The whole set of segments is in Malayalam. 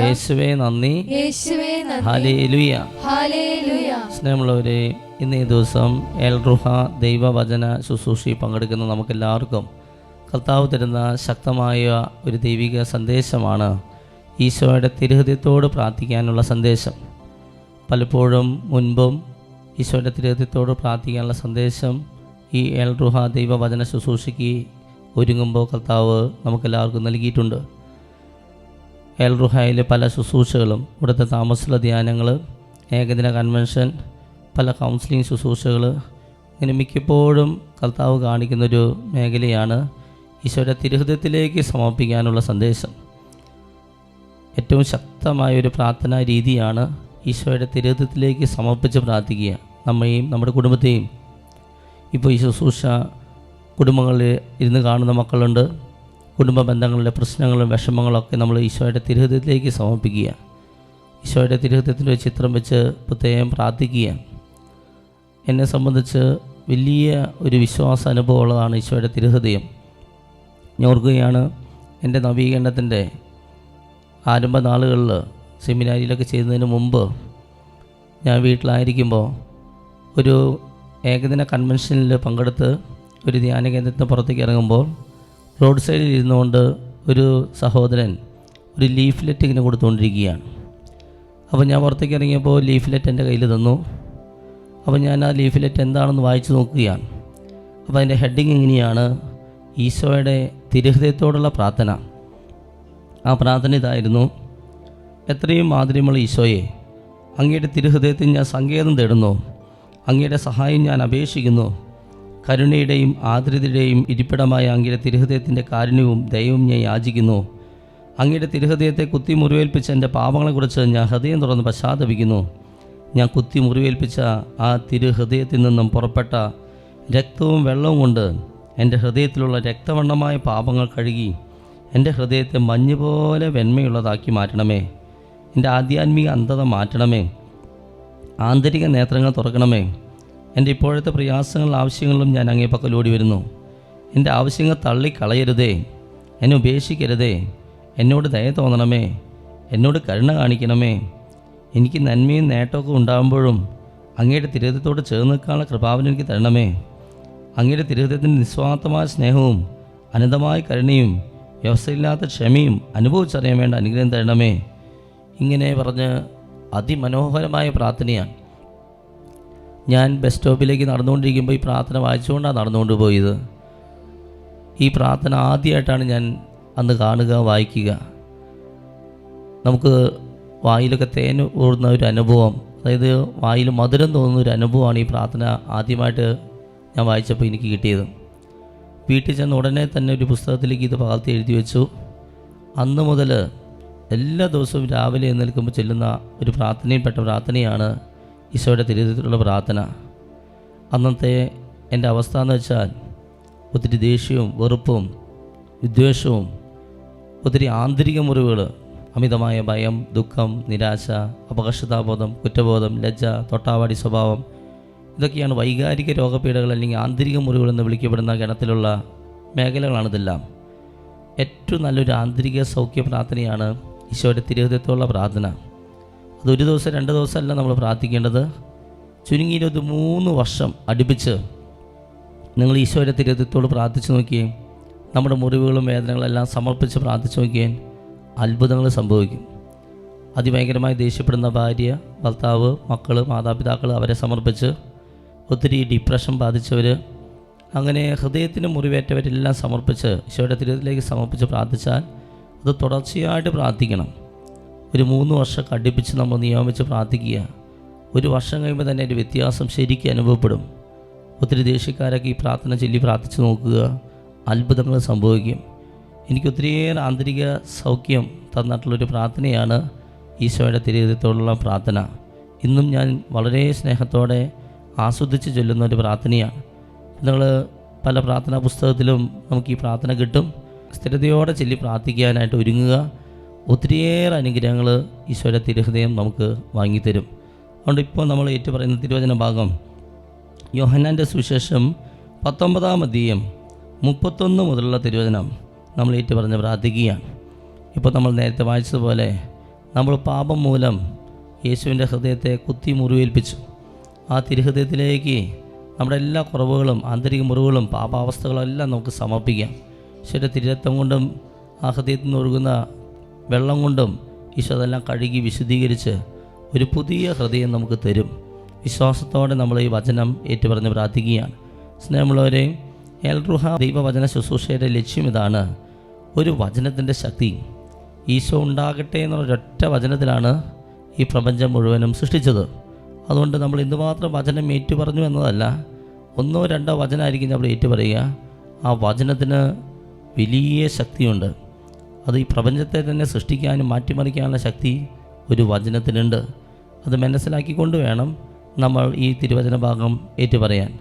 യേശുവേ നന്ദി. സ്നേഹമുള്ളവരെ ഇന്ന് ഈ ദിവസം എൽറുഹ ദൈവവചന ശുശ്രൂഷയിൽ പങ്കെടുക്കുന്ന നമുക്കെല്ലാവർക്കും കർത്താവ് തരുന്ന ശക്തമായ ഒരു ദൈവിക സന്ദേശമാണ് ഈശോയുടെ തിരുഹൃദയത്തോട് പ്രാർത്ഥിക്കാനുള്ള സന്ദേശം. പലപ്പോഴും മുൻപും ഈശോയുടെ തിരുഹൃദയത്തോട് പ്രാർത്ഥിക്കാനുള്ള സന്ദേശം ഈ എൽ എൽറുഹ ദൈവവചന ശുശ്രൂഷയ്ക്ക് ഒരുങ്ങുമ്പോൾ കർത്താവ് നമുക്കെല്ലാവർക്കും നൽകിയിട്ടുണ്ട്. എൽ റുഹായിലെ പല ശുശ്രൂഷകളും ഇവിടുത്തെ താമസമുള്ള ധ്യാനങ്ങൾ ഏകദിന കൺവെൻഷൻ പല കൗൺസിലിംഗ് ശുശ്രൂഷകൾ ഇങ്ങനെ മിക്കപ്പോഴും കർത്താവ് കാണിക്കുന്നൊരു മേഖലയാണ് ഈശോയുടെ തിരുഹൃദയത്തിലേക്ക് സമർപ്പിക്കാനുള്ള സന്ദേശം. ഏറ്റവും ശക്തമായ ഒരു പ്രാർത്ഥനാ രീതിയാണ് ഈശോയുടെ തിരുഹൃദയത്തിലേക്ക് സമർപ്പിച്ച് പ്രാർത്ഥിക്കുക നമ്മയും നമ്മുടെ കുടുംബത്തെയും. ഇപ്പോൾ ഈ ശുശ്രൂഷ കുടുംബങ്ങളിൽ ഇരുന്ന് കാണുന്ന മക്കളുണ്ട്. കുടുംബ ബന്ധങ്ങളിലെ പ്രശ്നങ്ങളും വിഷമങ്ങളൊക്കെ നമ്മൾ ഈശോയുടെ തിരുഹൃദയത്തിലേക്ക് സമർപ്പിക്കുക ഈശോയുടെ തിരുഹൃദയത്തിന്റെ ചിത്രം വെച്ച് പ്രത്യേകം പ്രാർത്ഥിക്കുക എന്നെ സംബന്ധിച്ച് വലിയ ഒരു വിശ്വാസ അനുഭവമുള്ളതാണ് ഈശോയുടെ തിരുഹൃദയം. ഞാൻ ഓർക്കുകയാണ് എന്റെ നവീകരണത്തിന്റെ ആരംഭ നാളുകളിൽ സെമിനാരിയിലൊക്കെ ചെയ്യുന്നതിന് മുമ്പ് ഞാൻ വീട്ടിലായിരിക്കുമ്പോൾ ഒരു ഏകദിന കൺവെൻഷനിൽ പങ്കെടുത്ത് ഒരു ധ്യാന കേന്ദ്രത്തിന് പുറത്തേക്ക് ഇറങ്ങുമ്പോൾ റോഡ് സൈഡിൽ ഇരുന്നുകൊണ്ട് ഒരു സഹോദരൻ ഒരു ലീഫ്ലെറ്റ് ഇങ്ങനെ കൊടുത്തുകൊണ്ടിരിക്കുകയാണ്. അപ്പോൾ ഞാൻ പുറത്തേക്ക് ഇറങ്ങിയപ്പോൾ ലീഫ്ലെറ്റ് എന്റെ കയ്യിൽ തന്നു. അപ്പോൾ ഞാൻ ആ ലീഫ്ലെറ്റ് എന്താണെന്ന് വായിച്ചു നോക്കുകയാണ്. അപ്പോൾ അതിന്റെ ഹെഡിങ് ഇങ്ങനെയാണ് ഈശോയുടെ തിരുഹൃദയത്തോടുള്ള പ്രാർത്ഥന. ആ പ്രാർത്ഥന ഇതായിരുന്നു എത്രയും മാധുര്യമുള്ള ഈശോയെ അങ്ങയുടെ തിരുഹൃദയത്തിൽ ഞാൻ സങ്കേതം തേടുന്നു അങ്ങയുടെ സഹായം ഞാൻ അപേക്ഷിക്കുന്നു കരുണയുടെയും ആദരതയുടെയും ഇരിപ്പിടമായ അങ്ങയുടെ തിരുഹൃദയത്തിന്റെ കാരുണ്യവും ദയവും ഞാൻ യാചിക്കുന്നു. അങ്ങയുടെ തിരുഹൃദയത്തെ കുത്തി മുറിവേൽപ്പിച്ച എന്റെ പാപങ്ങളെക്കുറിച്ച് ഞാൻ ഹൃദയം തുറന്ന് പശ്ചാത്തപിക്കുന്നു. ഞാൻ കുത്തി മുറിവേൽപ്പിച്ച ആ തിരുഹൃദയത്തിൽ നിന്നും പുറപ്പെട്ട രക്തവും വെള്ളവും കൊണ്ട് എന്റെ ഹൃദയത്തിലുള്ള രക്തവണ്ണമായ പാപങ്ങൾ കഴുകി എന്റെ ഹൃദയത്തെ മഞ്ഞ് പോലെ വെണ്മയുള്ളതാക്കി മാറ്റണമേ. എന്റെ ആധ്യാത്മിക അന്ധത മാറ്റണമേ. ആന്തരിക നേത്രങ്ങൾ തുറക്കണമേ. എന്റെ ഇപ്പോഴത്തെ പ്രയാസങ്ങളും ആവശ്യങ്ങളും ഞാൻ അങ്ങേ പക്കലോടി വരുന്നു. എന്റെ ആവശ്യങ്ങൾ തള്ളിക്കളയരുതേ. എന്നെ ഉപേക്ഷിക്കരുതേ. എന്നോട് ദയ തോന്നണമേ. എന്നോട് കരുണ കാണിക്കണമേ. എനിക്ക് നന്മയും നേട്ടമൊക്കെ ഉണ്ടാകുമ്പോഴും അങ്ങയുടെ തിരുഹൃദയത്തോട് ചേർന്ന് നിൽക്കാനുള്ള കൃപാവനം എനിക്ക് തരണമേ. അങ്ങയുടെ തിരുഹൃദയത്തിന്റെ നിസ്വാർത്ഥമായ സ്നേഹവും അനന്തമായ കരുണയും വ്യവസ്ഥയില്ലാത്ത ക്ഷമയും അനുഭവിച്ചറിയാൻ വേണ്ട അനുഗ്രഹം തരണമേ. ഇങ്ങനെ പറഞ്ഞ് അതിമനോഹരമായ പ്രാർത്ഥനയാണ്. ഞാൻ ബസ് സ്റ്റോപ്പിലേക്ക് നടന്നുകൊണ്ടിരിക്കുമ്പോൾ ഈ പ്രാർത്ഥന വായിച്ചുകൊണ്ടാണ് നടന്നുകൊണ്ട് പോയത്. ഈ പ്രാർത്ഥന ആദ്യമായിട്ടാണ് ഞാൻ അന്ന് കാണുക വായിക്കുക. നമുക്ക് വായിലൊക്കെ തേൻ ഊർന്ന ഒരു അനുഭവം അതായത് വായിൽ മധുരം തോന്നുന്ന ഒരു അനുഭവമാണ് ഈ പ്രാർത്ഥന ആദ്യമായിട്ട് ഞാൻ വായിച്ചപ്പോൾ എനിക്ക് കിട്ടിയത്. വീട്ടിൽ ചെന്ന് ഉടനെ തന്നെ ഒരു പുസ്തകത്തിലേക്ക് ഇത് പകർത്തി എഴുതി വെച്ചു. അന്ന് മുതൽ എല്ലാ ദിവസവും രാവിലെ എഴുന്നേൽക്കുമ്പോൾ ചെല്ലുന്ന ഒരു പ്രാർത്ഥനയിൽപ്പെട്ട പ്രാർത്ഥനയാണ് ഈശോയുടെ തിരുത്തിലുള്ള പ്രാർത്ഥന. അന്നത്തെ എന്റെ അവസ്ഥ എന്ന് വെച്ചാൽ ഒത്തിരി ദേഷ്യവും വെറുപ്പും വിദ്വേഷവും ഒത്തിരി ആന്തരിക മുറിവുകൾ അമിതമായ ഭയം ദുഃഖം നിരാശ അപകർഷതാബോധം കുറ്റബോധം ലജ്ജ തൊട്ടാവാടി സ്വഭാവം ഇതൊക്കെയാണ് വൈകാരിക രോഗപീഠകൾ അല്ലെങ്കിൽ ആന്തരിക മുറിവുകൾ എന്ന് വിളിക്കപ്പെടുന്ന ഗണത്തിലുള്ള മേഖലകളാണിതെല്ലാം. ഏറ്റവും നല്ലൊരു ആന്തരിക സൗഖ്യ പ്രാർത്ഥനയാണ് ഈശോയുടെ തിരുഹൃദയത്തോടുള്ള പ്രാർത്ഥന. അത് ഒരു ദിവസം രണ്ട് ദിവസമല്ല നമ്മൾ പ്രാർത്ഥിക്കേണ്ടത്. ചുരുങ്ങിയത് ഇരുപത് മൂന്ന് വർഷം അടുപ്പിച്ച് നിങ്ങൾ ഈശോയുടെ തിരുത്തോട് പ്രാർത്ഥിച്ചു നോക്കിയേ. നമ്മുടെ മുറിവുകളും വേദനകളെല്ലാം സമർപ്പിച്ച് പ്രാർത്ഥിച്ചു നോക്കിയാൽ അത്ഭുതങ്ങൾ സംഭവിക്കും. അതിഭയങ്കരമായി ദേഷ്യപ്പെടുന്ന ഭാര്യ ഭർത്താവ് മക്കൾ മാതാപിതാക്കൾ അവരെ സമർപ്പിച്ച് ഒത്തിരി ഡിപ്രഷൻ ബാധിച്ചവർ അങ്ങനെ ഹൃദയത്തിന് മുറിവേറ്റവരെല്ലാം സമർപ്പിച്ച് ഈശോയുടെ തിരുത്തിലേക്ക് സമർപ്പിച്ച് പ്രാർത്ഥിച്ചാൽ അത് തുടർച്ചയായിട്ട് പ്രാർത്ഥിക്കണം. ഒരു മൂന്ന് വർഷം കടുപ്പിച്ച് നമ്മൾ നിയമിച്ച് പ്രാർത്ഥിക്കുക. ഒരു വർഷം കഴിയുമ്പോൾ തന്നെ ഒരു വ്യത്യാസം ശരിക്കും അനുഭവപ്പെടും. ഒത്തിരി ദേഷ്യക്കാരൊക്കെ ഈ പ്രാർത്ഥന ചൊല്ലി പ്രാർത്ഥിച്ച് നോക്കുക. അത്ഭുതങ്ങൾ സംഭവിക്കും. എനിക്ക് ഒത്തിരിയേറെ ആന്തരിക സൗഖ്യം തന്നിട്ടുള്ളൊരു പ്രാർത്ഥനയാണ് ഈശോയുടെ തിരുഹൃതത്തോടുള്ള പ്രാർത്ഥന. ഇന്നും ഞാൻ വളരെ സ്നേഹത്തോടെ ആസ്വദിച്ച് ചൊല്ലുന്ന ഒരു പ്രാർത്ഥനയാണ്. നിങ്ങൾ പല പ്രാർത്ഥനാ പുസ്തകത്തിലും നമുക്ക് ഈ പ്രാർത്ഥന കിട്ടും. സ്ഥിരതയോടെ ചൊല്ലി പ്രാർത്ഥിക്കാനായിട്ട് ഒരുങ്ങുക. ഒത്തിരിയേറെ അനുഗ്രഹങ്ങൾ ഈശോയുടെ തിരുഹൃദയം നമുക്ക് വാങ്ങിത്തരും. അതുകൊണ്ട് ഇപ്പോൾ നമ്മൾ ഏറ്റുപറയുന്ന തിരുവചന ഭാഗം യോഹന്നാന്റെ സുവിശേഷം പത്തൊമ്പതാം അധ്യയം മുപ്പത്തൊന്ന് മുതലുള്ള തിരുവചനം നമ്മൾ ഏറ്റു പറഞ്ഞ് പ്രാർത്ഥിക്കുകയാണ്. ഇപ്പോൾ നമ്മൾ നേരത്തെ വായിച്ചതുപോലെ നമ്മൾ പാപം മൂലം യേശുവിന്റെ ഹൃദയത്തെ കുത്തി മുറിവേൽപ്പിച്ചു. ആ തിരുഹൃദയത്തിലേക്ക് നമ്മുടെ എല്ലാ കുറവുകളും ആന്തരിക മുറിവുകളും പാപാവസ്ഥകളും എല്ലാം നമുക്ക് സമർപ്പിക്കാം. ഈശോയുടെ തിരുരത്വം കൊണ്ടും ആ ഹൃദയത്തിൽ നിന്ന് ഒഴുകുന്ന വെള്ളം കൊണ്ടും ഈശോ അതെല്ലാം കഴുകി വിശുദ്ധീകരിച്ച് ഒരു പുതിയ ഹൃദയം നമുക്ക് തരും. വിശ്വാസത്തോടെ നമ്മൾ ഈ വചനം ഏറ്റുപറഞ്ഞ് പ്രാർത്ഥിക്കുകയാണ്. സ്നേഹമുള്ളവരെ എൽറുഹ ദൈവവചന ശുശ്രൂഷയുടെ ലക്ഷ്യം ഇതാണ്. ഒരു വചനത്തിന്റെ ശക്തി. ഈശോ ഉണ്ടാകട്ടെ എന്നുള്ളൊരൊറ്റ വചനത്തിലാണ് ഈ പ്രപഞ്ചം മുഴുവനും സൃഷ്ടിച്ചത്. അതുകൊണ്ട് നമ്മൾ എന്തുമാത്രം വചനം ഏറ്റുപറഞ്ഞു എന്നതല്ല ഒന്നോ രണ്ടോ വചനമായിരിക്കും നമ്മൾ ഏറ്റുപറയുക. ആ വചനത്തിന് വലിയ ശക്തിയുണ്ട്. അത് ഈ പ്രപഞ്ചത്തെ തന്നെ സൃഷ്ടിക്കാനും മാറ്റിമറിക്കാനുള്ള ശക്തി ഒരു വചനത്തിനുണ്ട്. അത് മനസ്സിലാക്കിക്കൊണ്ട് വേണം നമ്മൾ ഈ തിരുവചന ഭാഗം ഏറ്റുപറയാൻ.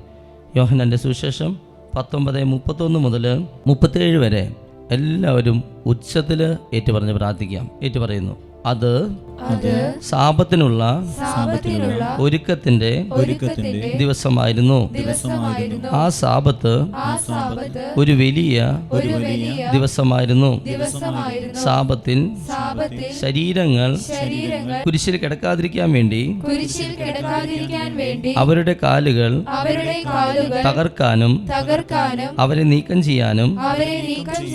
യോഹനന്റെ സുവിശേഷം പത്തൊമ്പത് മുപ്പത്തൊന്ന് മുതൽ മുപ്പത്തേഴ് വരെ എല്ലാവരും ഉച്ചത്തിൽ ഏറ്റുപറഞ്ഞ് പ്രാർത്ഥിക്കാം. ഏറ്റുപറയുന്നു. അത് അത് സാപത്തിനുള്ള സാപത്തിനുള്ള ഒരുക്കത്തിന്റെ ഒരുക്കത്തിന്റെ ദിവസമായിരുന്നു. ദിവസമായിരുന്നു. ആ സാപത്ത് ഒരു വലിയ ഒരു വലിയ ദിവസമായിരുന്നു. ദിവസമായിരുന്നു. ശരീരങ്ങൾ കുരിശിൽ കിടക്കാതിരിക്കാൻ വേണ്ടി കുരിശിൽ കിടക്കാതിരിക്കാൻ വേണ്ടി അവരുടെ കാലുകൾ അവരുടെ കാലുകൾ തകർക്കാനും തകർക്കാനും അവരെ നീക്കം ചെയ്യാനും അവരെ നീക്കം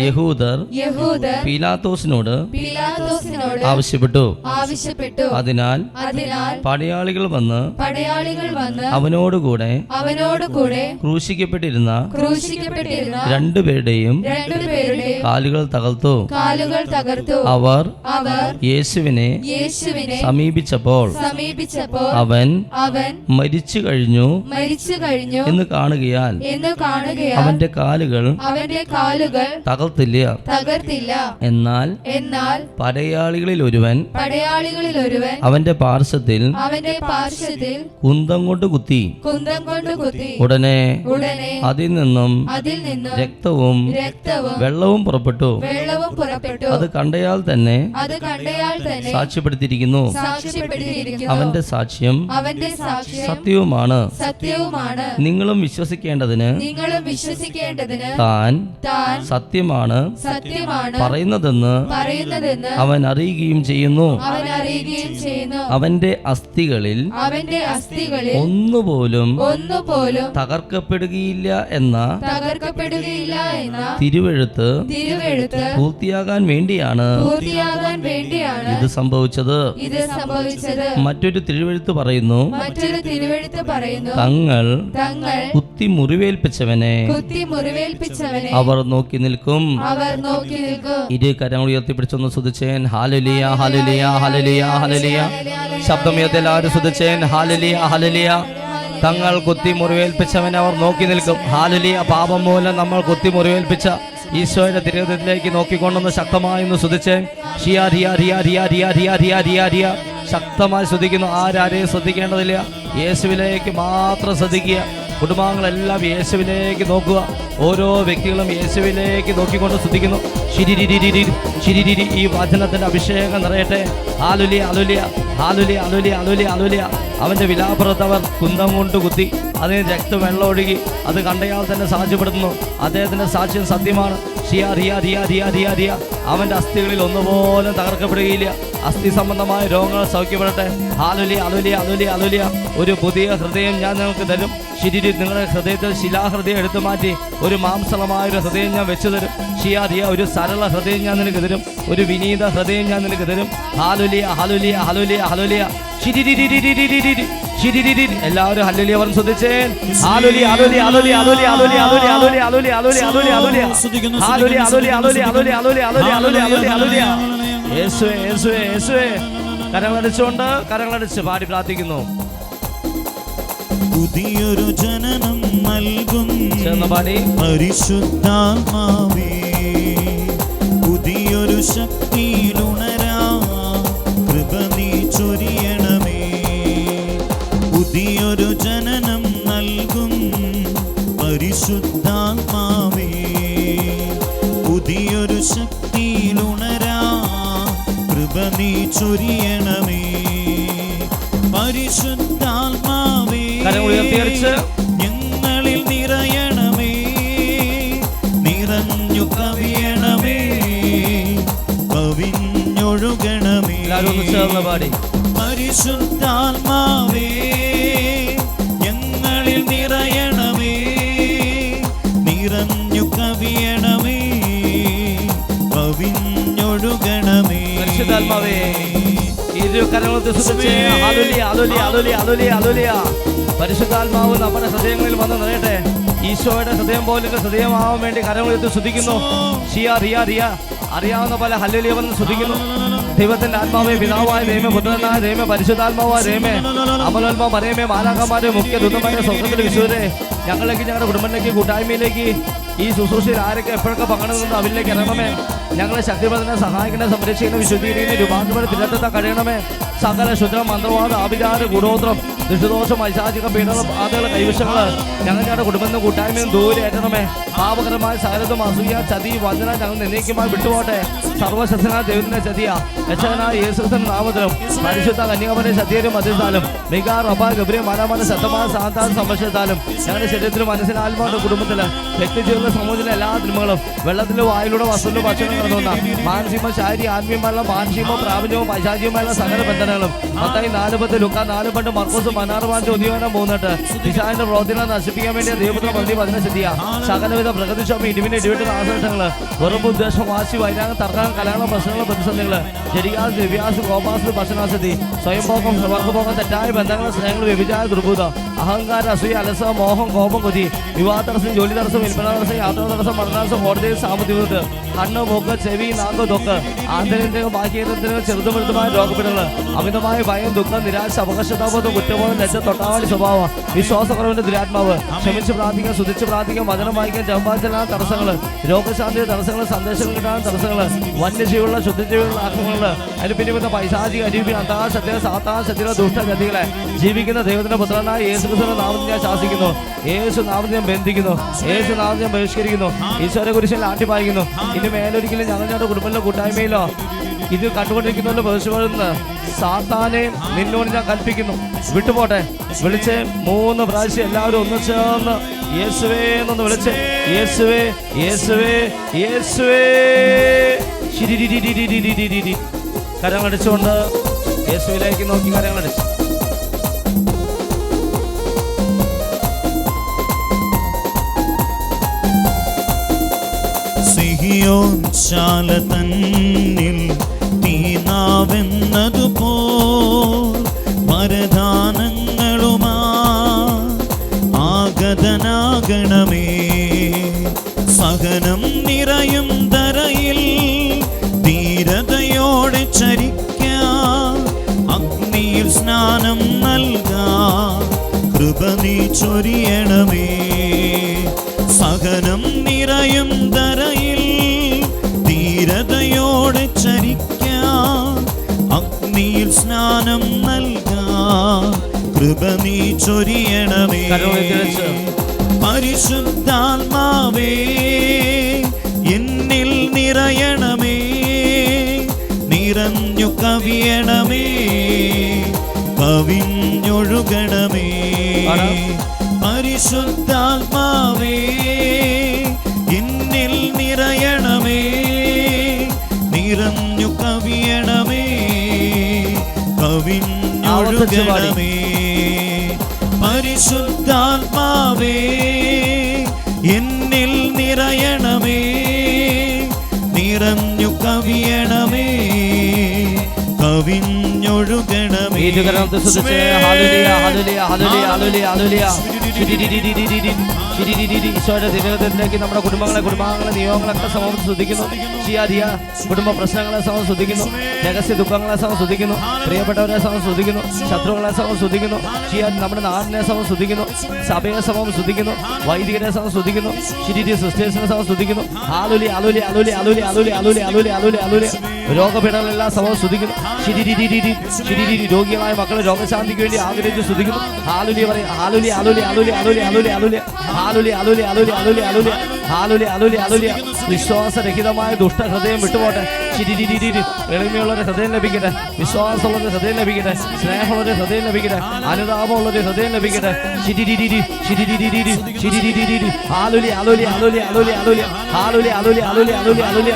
യഹൂദർ യഹൂദർ പീലാത്തോസിനോട് പിലാത്തോസിനോട് ആവശ്യപ്പെട്ടു. ആവശ്യപ്പെട്ടു. അതിനാൽ അതിനാൽ പടയാളികൾ വന്ന് പടയാളികൾ വന്ന് അവനോടുകൂടെ അവനോടുകൂടെ ക്രൂശിക്കപ്പെട്ടിരുന്ന ക്രൂശിക്കപ്പെട്ടിരുന്ന രണ്ടുപേരുടെയും രണ്ടുപേരുടെയും കാലുകൾ തകർത്തു. കാലുകൾ തകർത്തു. അവർ അവർ യേശുവിനെ യേശുവിനെ സമീപിച്ചപ്പോൾ സമീപിച്ചപ്പോൾ അവൻ അവൻ മരിച്ചു കഴിഞ്ഞു മരിച്ചു കഴിഞ്ഞു എന്ന് കാണുകയാൽ എന്ന് കാണുകയാൽ അവന്റെ കാലുകൾ അവന്റെ കാലുകൾ തകർത്തില്ല. തകർത്തില്ല. എന്നാൽ എന്നാൽ പടയാളികളിൽ ഒരുവൻ പടയാളികളിൽ ഒരുവൻ അവന്റെ പാർശ്വത്തിൽ അവന്റെ പാർശ്വത്തിൽ കുന്തം കൊണ്ട് കുത്തി. കുന്തം കൊണ്ട് കുത്തി. ഉടനെ ഉടനെ അതിൽ നിന്നും അതിൽ നിന്നും രക്തവും രക്തവും വെള്ളവും പുറപ്പെട്ടു. വെള്ളവും പുറപ്പെട്ടു. അത് കണ്ടയാൽ തന്നെ അത് കണ്ടയാൾ തന്നെ സാക്ഷ്യപ്പെടുത്തിയിരിക്കുന്നു. സാക്ഷ്യപ്പെടുത്തിയിരിക്കുന്നു. അവന്റെ സാക്ഷ്യം അവന്റെ സാക്ഷ്യം സത്യവുമാണ്. സത്യവുമാണ്. നിങ്ങളും വിശ്വസിക്കേണ്ടതിന് നിങ്ങളും വിശ്വസിക്കേണ്ടതിന് താൻ താൻ സത്യമാണ് സത്യമാണ് പറയുന്നതെന്ന് പറയുന്നതെന്ന് അവൻ അറിയുകയും ചെയ്യുന്നു. അവൻ അറിയുകയും ചെയ്യുന്നു. അവന്റെ അസ്ഥികളിൽ അവന്റെ അസ്ഥികളിൽ ഒന്നുപോലും ഒന്നുപോലും തകർക്കപ്പെടുകയില്ല എന്ന തകർക്കപ്പെടുകയില്ല എന്ന തിരുവെഴുത്ത് തിരുവെഴുത്ത് വേണ്ടിയാണ് പൂർത്തിയാകാൻ വേണ്ടിയാണ്. ഇത് സംഭവിച്ചത്. മറ്റൊരു തിരുവെഴുത്ത് പറയുന്നു. തങ്ങൾ കുത്തി മുറിവേൽപ്പിച്ചവനെ. അവർ നോക്കി നിൽക്കും. ഇരു കരങ്ങൾ ഉയർത്തിപ്പിടിച്ചൊന്ന് സുധിച്ചേൻ ഹാലലിയ ഹാലലിയ ഹാലലിയ ഹാലലിയ ശബ്ദമുയർത്തി എല്ലാവരും സുധിച്ചേൻ ഹാലലിയ ഹാലലിയ തങ്ങൾ കുത്തി മുറിവേൽപ്പിച്ചവനെ അവർ നോക്കി നിൽക്കും. ഹാലലിയ പാപം മൂലം നമ്മൾ കുത്തി മുറിവേൽപ്പിച്ച ഈശോയുടെ തിരുവനന്തപുരത്തിലേക്ക് നോക്കിക്കൊണ്ടൊന്ന് ശക്തമായി ഒന്ന് സുതിച്ചേൻ ഷിയ ശക്തമായി ശ്രദ്ധിക്കുന്നു. ആരാരെയും ശ്രദ്ധിക്കേണ്ടതില്ല. യേശുവിലേക്ക് മാത്രം ശ്രദ്ധിക്കുക. കുടുംബാംഗങ്ങളെല്ലാം യേശുവിലേക്ക് നോക്കുക. ഓരോ വ്യക്തികളും യേശുവിലേക്ക് നോക്കിക്കൊണ്ട് ശ്രദ്ധിക്കുന്നു. ശിരിരിരി ഈ വചനത്തിന്റെ അഭിഷേകം നിറയട്ടെ. ആലുലിയ അലുലിയ ആലുലിയ അലുലിയ അലുലിയ അലുലിയ അവന്റെ വിലാപുറത്തവർ കുന്തം കൊണ്ട് കുത്തി. അതിന് രക്തം ഒഴുകി അത് കണ്ടയാൾ തന്നെ സാക്ഷ്യപ്പെടുത്തുന്നു. അദ്ദേഹത്തിന്റെ സാക്ഷ്യം സത്യമാണ്. ഷിയാ റിയാ റിയാ റിയാ റിയാ റിയ അവന്റെ അസ്ഥികളിൽ ഒന്നുപോലും തകർക്കപ്പെടുകയില്ല. അസ്ഥി സംബന്ധമായ രോഗങ്ങൾ സൗഖ്യപ്പെടട്ടെ. ആലുലിയ അലുലിയ അലുലിയ അലുലിയ. ഒരു പുതിയ ഹൃദയം ഞാൻ നിങ്ങൾക്ക് തരും. ശിരി നിങ്ങളുടെ ഹൃദയത്തിൽ ശിലാഹൃദയം എടുത്തു മാറ്റി ഒരു മാംസളമായ ഒരു ഹൃദയം ഞാൻ വെച്ചു തരും. ഷിയാറിയ ഒരു സരള ഹൃദയം ഞാൻ നിനക്ക് തരും. ഒരു വിനീത ഹൃദയം ഞാൻ നിനക്ക് തരും. ഹാലുലിയ ഹലുലിയ ഹലുലിയ ഹലുലിയ ശിരി എല്ലാവരും ഹല്ലുലിയ പറഞ്ഞ് ശ്രദ്ധിച്ചേ ഹാലുലിയ ആലോലി ആലോലി ആലോലി ആലോലി ആലോലി ആലോലി ആലോലി ആലോലി ആലോലി ആലോലി ആലോലി ഹലുലിയ ആലോലി ആലോലി ആലോലി ആലോലി ആലോലി ആലോലി ആലോലി യേശുവേ യേശുവേ യേശുവേ കരങ്ങളടിച്ചുകൊണ്ട് കരങ്ങളടിച്ച് പാടി പ്രാർത്ഥിക്കുന്നു പുതിയൊരു ജനനം നൽകും പരിശുദ്ധാത്മാവേ പുതിയൊരു ശക്തിയിലുണരാ ചൊരിയണമേ. പരിശുദ്ധാത്മാവേ ഞങ്ങളിൽ നിറയണമേ. നിറഞ്ഞു കവിയണമേ. കവിഞ്ഞൊഴുകണമേ പരിശുദ്ധാത്മാവേ പരിശുദ്ധാത്മാവേ ഇരു നമ്മുടെ ഹൃദയങ്ങളിൽ വന്ന് നിറയട്ടെ. ഈശോയുടെ ഹൃദയം പോലെ ഹൃദയമാവാൻ വേണ്ടി കരങ്ങളെടുത്ത് ശ്രദ്ധിക്കുന്നു ഷിയ റിയ റിയ. അറിയാവുന്ന പോലെ ഹല്ലുലിയ വന്ന് ശ്രദ്ധിക്കുന്നു ദൈവത്തിന്റെ ആത്മാവെ പിതാവായ ദൈവമേ പുത്രനായ ദൈവമേ പരിശുദ്ധാത്മാവായ ദൈവമേ അമലോത്മാ പറയമേ മാലാകന്മാരെ മുഖ്യ ദുഃഖമായ സ്വർഗത്തിലെ വിശുദ്ധരെ ഞങ്ങളിലേക്ക് ഞങ്ങളുടെ കുടുംബത്തിലേക്ക് കൂട്ടായ്മയിലേക്ക് ഈ ശുശ്രൂഷയിൽ ആരൊക്കെ എപ്പോഴൊക്കെ പങ്കെടുക്കുന്നുണ്ടോ അവരിലേക്ക് ഇറങ്ങണമേ. ഞങ്ങളെ ശക്തിപദനെ സഹായിക്കണേ സംരക്ഷിക്കണേ വിശുദ്ധീകരിക്കുന്ന രൂപാന്തരപ്പെടുത്തില്ലാത്ത കഴിയണമേ സകല ശുദ്ര മന്ത്രവാദ ആഭിചാര ഗുണോത്രം ദുഷ്ടദോഷം ഐശാചിക പീഡനം ആദ്യമുള്ള കൈവശങ്ങൾ ഞങ്ങളുടെ കുടുംബത്തിന് കൂട്ടായ്മയും ദൂരെ ഏറ്റണമേ പാപകരമായ സകലതും അസൂയ ചതി വഞ്ചന ഞങ്ങൾ എന്നേക്കുമായി വിട്ടുപോട്ടെ. സർവശസ്തനായ ദൈവത്തിന്റെ ചതിയ. യക്ഷകനായ യേശുക്രിസ്തുവിന്റെ നാമത്തിലും പരിശുദ്ധ കന്യാകുമാരി ചതിയരും മധ്യസ്ഥാലും മികാ റബ ഗബ്രിയ മനാമന ശബ്ദമായ സാന്താൻ സംരക്ഷിച്ചാലും ഞങ്ങളുടെ ശരീരത്തിലും മനസ്സിലും ആത്മാവിന്റെ വ്യക്തി വ്യക്തിജീവിത സമൂഹത്തിലെ എല്ലാ തിന്മകളും വെള്ളത്തിലും വായിലൂടെ വസ്തുവിലും ഭക്ഷണം നടന്നു മാനസികമോ ശാരീരിക ആത്മീയമായ മാനസികമോ പ്രാപഞ്ചമോ പൈശാചികമായ സകല ബന്ധനങ്ങളും മത്തായി നാല് പത്ത് ലുക്ക നാല് പണ്ട് മർക്കോസ് മനാർവാഞ്ച് പാഞ്ച് ഒന്നിയോനം മൂന്നിട്ട്. പിശാചിന്റെ പ്രവർത്തനം നശിപ്പിക്കാൻ വേണ്ടി ദൈവത്തിന് മന്ത്രി പതിനെ ചെത്തിയ സകലവിധ പ്രകൃതിക്ഷോഭം ഇടിവിന്റെ ഇടിവിട്ട് നാശനഷ്ടങ്ങൾ വെറും ഉദ്ദേശം വാശി വൈരാഗം തർക്കം കലാണ പ്രശ്നങ്ങൾ പ്രതിസന്ധികൾ. ജരിയാസ് ദിവ്യാസ് കോപാസ് ഭക്ഷണാസതി സ്വയംഭോഗം വർഗഭോഗം തെറ്റായ ബന്ധങ്ങൾ സ്നേഹങ്ങൾ വ്യഭിചാര ദുർബുധം അഹങ്കാര അസൂയ അലസ മോഹം കോപം കൊതി വിവാഹ തടസ്സം ജോലി തടസ്സം വിൽപ്പന തടസ്സം യാത്രാ തടസ്സം പഠന കോടതിയിൽ സാമ്പത്തിക കണ്ണ് മൂക്ക് ചെവി നാക്ക് തൊക്ക് ആന്തരിക ബാഹ്യത്തിനും ചെറുതും വലുതുമായ രോഗപീഠങ്ങൾ അമിതമായ ഭയം ദുഃഖം നിരാശ അപകർഷതാബോധം കുറ്റബോധം ലജ്ജ തൊട്ടാവാടി സ്വഭാവം വിശ്വാസക്കുറവിന്റെ ദുരാത്മാവ് ക്ഷമിച്ച് പ്രാർത്ഥിക്കാൻ സുതിച്ച് പ്രാർത്ഥിക്കാൻ വചനം വായിക്കാൻ ജമ്പാചന തടസ്സങ്ങൾ രോഗശാന്തി തടസ്സങ്ങൾ സന്ദേശങ്ങൾ കിട്ടാൻ തടസ്സങ്ങൾ വന്യജീവികളുടെ ശുദ്ധജീവികളുടെ ആക്രമണങ്ങൾ അതിന് പിന്നെ വന്ന പൈശാചിക അരീപി അന്താശത്തിൽ സാത്താശത്തിൽ ദുഷ്ടഗതികളെ ജീവിക്കുന്ന ദൈവത്തിന്റെ പുത്രനായ യേശു ക്രിസ്തുവിന്റെ നാമത്തിൽ ഞാൻ ശാസിക്കുന്നു. യേശു നാമത്തിൽ ഞാൻ ബന്ധിക്കുന്നു. യേശു നാമത്തിൽ ഞാൻ ബഹിഷ്കരിക്കുന്നു. ഈശ്വര കുരിശിൽ ആട്ടിപ്പായിക്കുന്നു ഇനി മേലൊരിക്കലും ഞങ്ങൾ ഞങ്ങളുടെ കുടുംബത്തിലെ കൂട്ടായ്മയിലോ ഇത് കണ്ടുകൊണ്ടിരിക്കുന്നവരുടെ പ്രതിഷ്ഠപ്പെടുന്ന സാത്താനെ നിന്നോട് ഞാൻ കൽപ്പിക്കുന്നു. വിട്ടുപോട്ടെ. വിളിച്ച് മൂന്ന് പ്രാവശ്യം എല്ലാവരും ഒന്ന് ചേർന്ന് യേശുവേ എന്നൊന്ന് വിളിച്ച് യേശുവേ യേശുവേ യേശുവേ. കരങ്ങടിച്ചുകൊണ്ട് യേശുവിലേക്ക് നോക്കി കരങ്ങടിച്ചു ശാലതന്നിൽ മറക്കാവെന്നതുപോ മരദാനങ്ങളുമാ ആഗതനാകണമേ. സഹനം നിറയും തറയിൽ ധീരതയോടെ ചരിക്ക. അഗ്നിയിൽ സ്നാനം നൽകാ. കൃപ നീ ചൊരിയണമേ. സഹനം നിറയും തറയിൽ ധീരതയോടെ ചരിക്ക. അഗ്നിയിൽ നൽക കൃപ നീ ചൊരിയണമേ. പരിശുദ്ധാത്മാവേ എന്നിൽ നിറയണമേ നിറഞ്ഞു കവിയണമേ കവിഞ്ഞൊഴുകണമേ. പരിശുദ്ധാത്മാവേ ആവർത്തിച്ച് പാടി. പരിശുദ്ധാത്മാവേ എന്നിൽ നിറയണമേ നിറഞ്ഞു കവിയണമേ കവിഞ്ഞൊഴുകണമേ. ഈശോയുടെ നമ്മുടെ കുടുംബങ്ങളെ കുടുംബാംഗങ്ങളെ നിയോഗങ്ങളൊക്കെ സമൂഹം ശ്രദ്ധിക്കുന്നു ഷിയാദിയ കുടുംബ പ്രശ്നങ്ങളെ സമം ശ്രദ്ധിക്കുന്നു രഹസ്യ ദുഃഖങ്ങളെ സമം ശ്രദ്ധിക്കുന്നു പ്രിയപ്പെട്ടവരെ സമം ശ്രദ്ധിക്കുന്നു ശത്രുക്കളെ സമം ശ്രദ്ധിക്കുന്നു നമ്മുടെ നാടിനെ സമം ശ്രദ്ധിക്കുന്നു സഭയെ സമം ശ്രദ്ധിക്കുന്നു വൈദികരെ സമം ശ്രദ്ധിക്കുന്നു ശിരി സിസ്റ്റേഴ്സിനെ സമം ശ്രദ്ധിക്കുന്നു ആലുലി അലുലി അലുലി അലുലി അലുലി അലുലി അലുലി അലുലി അലുലി രോഗപീഠകളെല്ലാം സമം ശ്രദ്ധിക്കുന്നു ശിരി രോഗികളായ മക്കളെ രോഗശാന്തിക്ക് വേണ്ടി ആഗ്രഹിച്ച് ശ്രദ്ധിക്കുന്നു ആലുലി പറയും ആലുലി അലുലി അലുലി വിശ്വാസരഹിതമായ ദുഷ്ടഹൃദയം വിട്ടുപോട്ടെ എളിമയുള്ളൊരു ഹൃദയം ലഭിക്കട്ടെ വിശ്വാസമുള്ളൊരു ഹൃദയം ലഭിക്കട്ടെ സ്നേഹമുള്ളൊരു ഹൃദയം ലഭിക്കട്ടെ അനുതാപമുള്ളൊരു ഹൃദയം ലഭിക്കട്ടെ ശിരിരിരിരി ശിരിരിരിരി ശിരിരിരിരി ഹാലുലി അലുലി അലുലി അലുലി അലുലി ഹാലുലി അലുലി അലുലി അലുലി അലുലി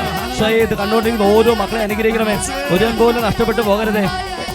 ഓരോ മക്കളെ അനുഗ്രഹിക്കണമേ ഒരു പോലും നഷ്ടപ്പെട്ടു പോകരുതേ ശിരിരിരി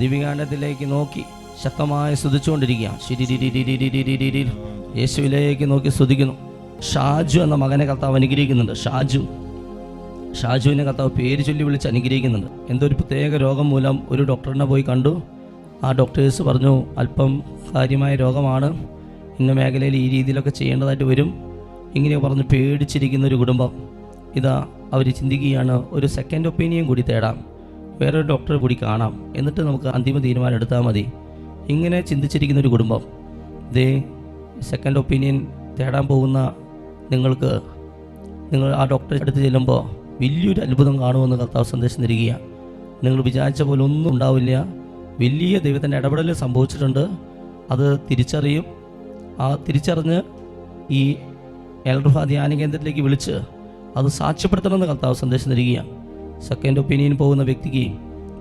ദിവ്യകാണ്ഡത്തിലേക്ക് നോക്കി ശക്തമായി സ്തുതിച്ചുകൊണ്ടിരിക്കുകയാണ്. യേശുവിലേക്ക് നോക്കി സ്തുതിക്കുന്നു. ഷാജു എന്ന മകനെ കർത്താവ് അനുഗ്രഹിക്കുന്നുണ്ട്. ഷാജു. ഷാജുവിനെ കർത്താവ് പേര് ചൊല്ലി വിളിച്ച് അനുഗ്രഹിക്കുന്നുണ്ട്. എന്തൊരു പ്രത്യേക രോഗം മൂലം ഒരു ഡോക്ടറിനെ പോയി കണ്ടു. ആ ഡോക്ടേഴ്സ് പറഞ്ഞു അല്പം കാര്യമായ രോഗമാണ്. ഇന്ന മേഖലയിൽ ഈ രീതിയിലൊക്കെ ചെയ്യേണ്ടതായിട്ട് വരും. ഇങ്ങനെ പറഞ്ഞ് പേടിച്ചിരിക്കുന്ന ഒരു കുടുംബം. ഇതാ അവർ ചിന്തിക്കുകയാണ് ഒരു സെക്കൻഡ് ഒപ്പീനിയൻ കൂടി തേടാം. വേറൊരു ഡോക്ടറെ കൂടി കാണാം എന്നിട്ട് നമുക്ക് അന്തിമ തീരുമാനം എടുത്താൽ മതി. ഇങ്ങനെ ചിന്തിച്ചിരിക്കുന്ന ഒരു കുടുംബം. ദേ സെക്കൻഡ് ഒപ്പീനിയൻ തേടാൻ പോകുന്ന നിങ്ങൾക്ക് നിങ്ങൾ ആ ഡോക്ടറെ അടുത്ത് ചെല്ലുമ്പോൾ വലിയൊരു അത്ഭുതം കാണുമെന്ന് കർത്താവ് സന്ദേശം തരികയാണ് നിങ്ങൾ വിചാരിച്ച പോലെ ഒന്നും ഉണ്ടാവില്ല. വലിയ ദൈവത്തിന്റെ ഇടപെടൽ സംഭവിച്ചിട്ടുണ്ട്. അത് തിരിച്ചറിയും. ആ തിരിച്ചറിഞ്ഞ് ഈ എൽറുഹ ധ്യാന കേന്ദ്രത്തിലേക്ക് വിളിച്ച് അത് സാക്ഷ്യപ്പെടുത്തണമെന്ന് കർത്താവ് സന്ദേശം തരികയാണ് സെക്കൻഡ് ഒപ്പീനിയൻ പോകുന്ന വ്യക്തിക്ക്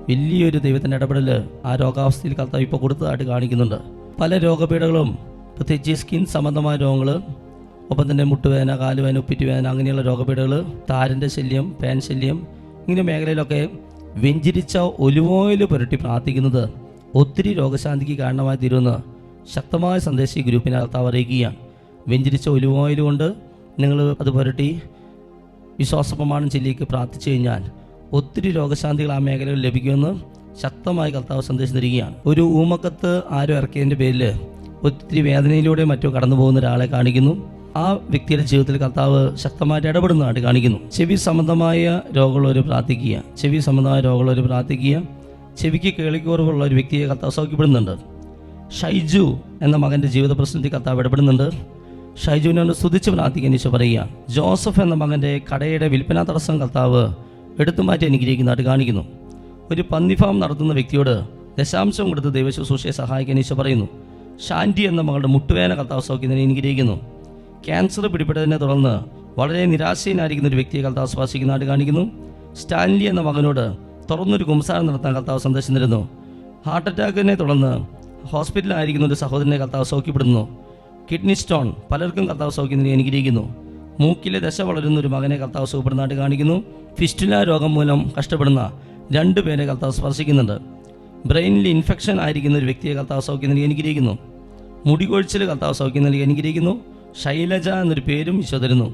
വലിയൊരു ദൈവത്തിന്റെ ഇടപെടൽ ആ രോഗാവസ്ഥയിൽ കർത്താവ് ഇപ്പോൾ കൊടുത്തതായിട്ട് കാണിക്കുന്നുണ്ട്. പല രോഗപീഠകളും പ്രത്യേകിച്ച് സ്കിൻ സംബന്ധമായ രോഗങ്ങൾ ഒപ്പം തന്നെ മുട്ടുവേദന കാലുവേന ഉപ്പിറ്റുവേദന അങ്ങനെയുള്ള രോഗപീഠകൾ താരന്റെ ശല്യം പാൻ ശല്യം ഇങ്ങനെ മേഖലയിലൊക്കെ വെഞ്ചിരിച്ച ഒലിവോയിൽ പുരട്ടി പ്രാർത്ഥിക്കുന്നത് ഒത്തിരി രോഗശാന്തിക്ക് കാരണമായി തീരുമെന്ന് ശക്തമായ സന്ദേശം ഈ ഗ്രൂപ്പിനെ അറിയിക്കുകയാണ്. വെഞ്ചിരിച്ച ഒലിവോയിൽ കൊണ്ട് നിങ്ങൾ അത് പുരട്ടി വിശ്വാസപ്രമാണം ചൊല്ലിക്ക് പ്രാർത്ഥിച്ചു കഴിഞ്ഞാൽ ഒത്തിരി രോഗശാന്തികൾ ആ മേഖലയിൽ ലഭിക്കുമെന്ന് ശക്തമായി കർത്താവ് സന്ദേശം തരികയാണ്. ഒരു ഊമക്കത്ത് ആരും ഇറക്കിയതിന്റെ പേരിൽ ഒത്തിരി വേദനയിലൂടെ മറ്റോ കടന്നു പോകുന്ന ഒരാളെ കാണിക്കുന്നു. ആ വ്യക്തിയുടെ ജീവിതത്തിൽ കർത്താവ് ശക്തമായിട്ട് ഇടപെടുന്നതായിട്ട് കാണിക്കുന്നു. ചെവി സംബന്ധമായ രോഗമുള്ളവർ പ്രാർത്ഥിക്കുക. ചെവി സംബന്ധമായ രോഗമുള്ളവർ പ്രാർത്ഥിക്കുക. ചെവിക്ക് കേളിക്കുറവുള്ള ഒരു വ്യക്തിയെ കർത്താവ് സൗഖ്യപ്പെടുന്നുണ്ട് ഷൈജു എന്ന മകന്റെ ജീവിത പ്രശ്നത്തിൽ കർത്താവ് ഇടപെടുന്നുണ്ട്. ഷൈജുവിനെ ഒന്ന് സ്തുതിച്ച് പ്രാർത്ഥിക്കാൻ പറയുക ജോസഫ് എന്ന മകന്റെ കടയുടെ വിൽപ്പന തടസ്സം കർത്താവ് എടുത്തു മാറ്റി അനുഗ്രഹിക്കുന്നതായിട്ട് കാണിക്കുന്നു. ഒരു പന്നി ഫാം നടത്തുന്ന വ്യക്തിയോട് ദശാംശം കൊടുത്ത് ദൈവശുശ്രൂഷയെ സഹായിക്കാൻ ഈശോ പറയുന്നു. ഷാന്റി എന്ന മകളുടെ മുട്ടുവേന കർത്താവ് സൗഖ്യത്തിനെ അനുഗ്രഹിക്കുന്നു. ക്യാൻസർ പിടിപെട്ടതിനെ തുടർന്ന് വളരെ നിരാശയനായിരിക്കുന്ന ഒരു വ്യക്തിയെ കർത്താവ് സ്പർശിക്കുന്നതായിട്ട് കാണിക്കുന്നു. സ്റ്റാൻലി എന്ന മകനോട് തുറന്നൊരു കുംസാരം നടത്താൻ കർത്താവ് സന്ദേശം തരുന്നു. ഹാർട്ട് അറ്റാക്കിനെ തുടർന്ന് ഹോസ്പിറ്റലിലായിരിക്കുന്ന ഒരു സഹോദരനെ കർത്താവ് സൗഖ്യപ്പെടുന്നു കിഡ്നി സ്റ്റോൺ പലർക്കും കർത്താവ് സൗഖ്യത്തിനെ അനുഗ്രഹിക്കുന്നു. മൂക്കിലെ ദശ വളരുന്ന ഒരു മകനെ കർത്താവ് സുഖപ്പെടുന്നതായിട്ട് കാണിക്കുന്നു. ഫിസ്റ്റുല രോഗം മൂലം കഷ്ടപ്പെടുന്ന രണ്ടു പേരെ കർത്താവ് സ്പർശിക്കുന്നുണ്ട്. ബ്രെയിനിൽ ഇൻഫെക്ഷൻ ആയിരിക്കുന്ന ഒരു വ്യക്തിയെ കർത്താവ് സൗഖ്യം നൽകി അനുഗ്രഹിക്കുന്നു. മുടികൊഴിച്ചിൽ കർത്താവ് സൗഖ്യം നൽകി അനുഗ്രഹിക്കുന്നു. ശൈലജ എന്നൊരു പേരും ഈശോ തരുന്നു.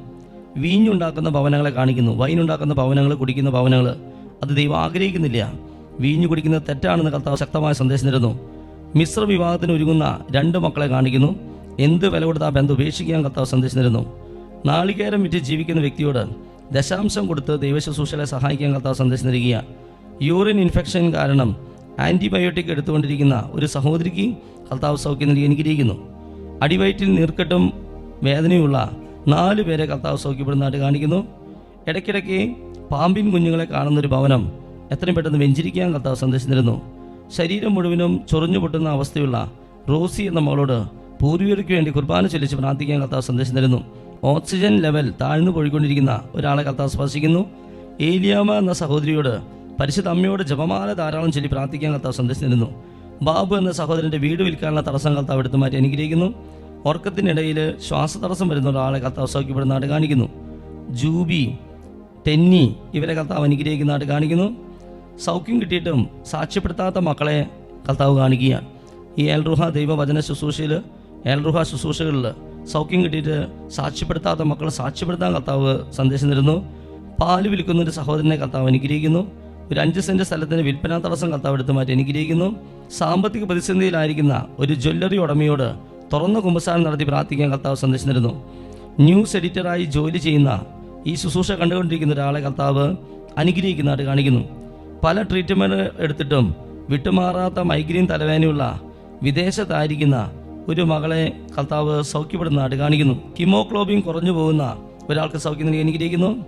വീഞ്ഞുണ്ടാക്കുന്ന ഭവനങ്ങളെ കാണിക്കുന്നു. വൈനുണ്ടാക്കുന്ന ഭവനങ്ങൾ കുടിക്കുന്ന ഭവനങ്ങൾ. അത് ദൈവം ആഗ്രഹിക്കുന്നില്ല. വീഞ്ഞു കുടിക്കുന്നത് തെറ്റാണെന്ന് കർത്താവ് ശക്തമായ സന്ദേശം തരുന്നു. മിശ്ര വിവാഹത്തിന് ഒരുങ്ങുന്ന രണ്ട് മക്കളെ കാണിക്കുന്നു. എന്ത് വില കൊടുത്ത് ആ ബന്ധം ഉപേക്ഷിക്കാൻ കർത്താവ് സന്ദേശം തരുന്നു. നാളികേരം വിറ്റ് ജീവിക്കുന്ന വ്യക്തിയോട് ദശാംശം കൊടുത്ത് ദൈവശുശ്രൂഷകളെ സഹായിക്കാൻ കർത്താവ് സന്ദേശം നൽകുക യൂറിൻ ഇൻഫെക്ഷൻ കാരണം ആന്റിബയോട്ടിക് എടുത്തുകൊണ്ടിരിക്കുന്ന ഒരു സഹോദരിക്ക് കർത്താവ് സൗഖ്യം നൽകി എനിക്കിരിക്കുന്നു അടിവയറ്റിൽ നീർക്കെട്ടും വേദനയുള്ള നാല് പേരെ കർത്താവ് സൗഖ്യപ്പെടുന്നതായിട്ട് കാണിക്കുന്നു. ഇടയ്ക്കിടയ്ക്ക് പാമ്പിൻ കുഞ്ഞുങ്ങളെ കാണുന്നൊരു ഭവനം എത്രയും പെട്ടെന്ന് വെഞ്ചിരിക്കാൻ കർത്താവ് സന്ദേശം തരുന്നു. ശരീരം മുഴുവനും ചൊറിഞ്ഞു പൊട്ടുന്ന അവസ്ഥയുള്ള റോസി എന്ന മകളോട് പൂർവികർക്ക് വേണ്ടി കുർബാന ചൊല്ലിച്ച് പ്രാർത്ഥിക്കാൻ കർത്താവ് സന്ദേശം തരുന്നു. ഓക്സിജൻ ലെവൽ താഴ്ന്നു പോയിക്കൊണ്ടിരിക്കുന്ന ഒരാളെ കർത്താവ് സ്പർശിക്കുന്നു. ഏലിയാമ എന്ന സഹോദരിയോട് പരിശുദ്ധ അമ്മയോട് ജപമാല ധാരാളം ചൊല്ലി പ്രാർത്ഥിക്കാൻ കർത്താവ് സന്ദർശിച്ചിരുന്നു ബാബു എന്ന സഹോദരന്റെ വീട് വിൽക്കാനുള്ള തടസ്സം കർത്താവ് എടുത്തു മാറ്റി അനുഗ്രഹിക്കുന്നു. ഉറക്കത്തിനിടയിൽ ശ്വാസതടസ്സം വരുന്ന ഒരാളെ കർത്താവ് സൗഖ്യപ്പെടുന്നതായിട്ട് കാണിക്കുന്നു. ജൂബി ടെന്നി ഇവരെ കർത്താവ് അനുഗ്രഹിക്കുന്നതായിട്ട് കാണിക്കുന്നു. സൗഖ്യം കിട്ടിയിട്ടും സാക്ഷ്യപ്പെടുത്താത്ത മക്കളെ കർത്താവ് കാണിക്കുകയാണ്. ഈ എൽറുഹ ദൈവവചന ശുശ്രൂഷയിൽ എൽറുഹ ശുശ്രൂഷകളിൽ സൗഖ്യം കിട്ടിയിട്ട് സാക്ഷ്യപ്പെടുത്താത്ത മക്കളെ സാക്ഷ്യപ്പെടുത്താൻ കർത്താവ് സന്ദേശം തരുന്നു. പാൽ വിൽക്കുന്ന ഒരു സഹോദരനെ കർത്താവ് അനുഗ്രഹിക്കുന്നു. ഒരു അഞ്ച് സെന്റ് സ്ഥലത്തിന് വിൽപ്പനാ തടസ്സം കർത്താവ് എടുത്തു മാറ്റി അനുഗ്രഹിക്കുന്നു. സാമ്പത്തിക പ്രതിസന്ധിയിലായിരിക്കുന്ന ഒരു ജ്വല്ലറി ഉടമയോട് തുറന്ന കുമ്പസാരം നടത്തി പ്രാർത്ഥിക്കാൻ കർത്താവ് സന്ദേശം തരുന്നു. ന്യൂസ് എഡിറ്ററായി ജോലി ചെയ്യുന്ന ഈ ശുശ്രൂഷ കണ്ടുകൊണ്ടിരിക്കുന്ന ഒരാളെ കർത്താവ് അനുഗ്രഹിക്കുന്നതായിട്ട് കാണിക്കുന്നു. പല ട്രീറ്റ്മെന്റ് എടുത്തിട്ടും വിട്ടുമാറാത്ത മൈഗ്രെയിൻ തലവേദനയുള്ള വിദേശത്തായിരിക്കുന്ന ഒരു മകളെ കർത്താവ് സൗഖ്യപ്പെടുന്നതായിട്ട് കാണിക്കുന്നു. ഹിമോഗ്ലോബിൻ കുറഞ്ഞു പോകുന്ന ഒരാൾക്ക് സൗഖ്യം നൽകി അനുഗ്രഹിക്കുന്നു.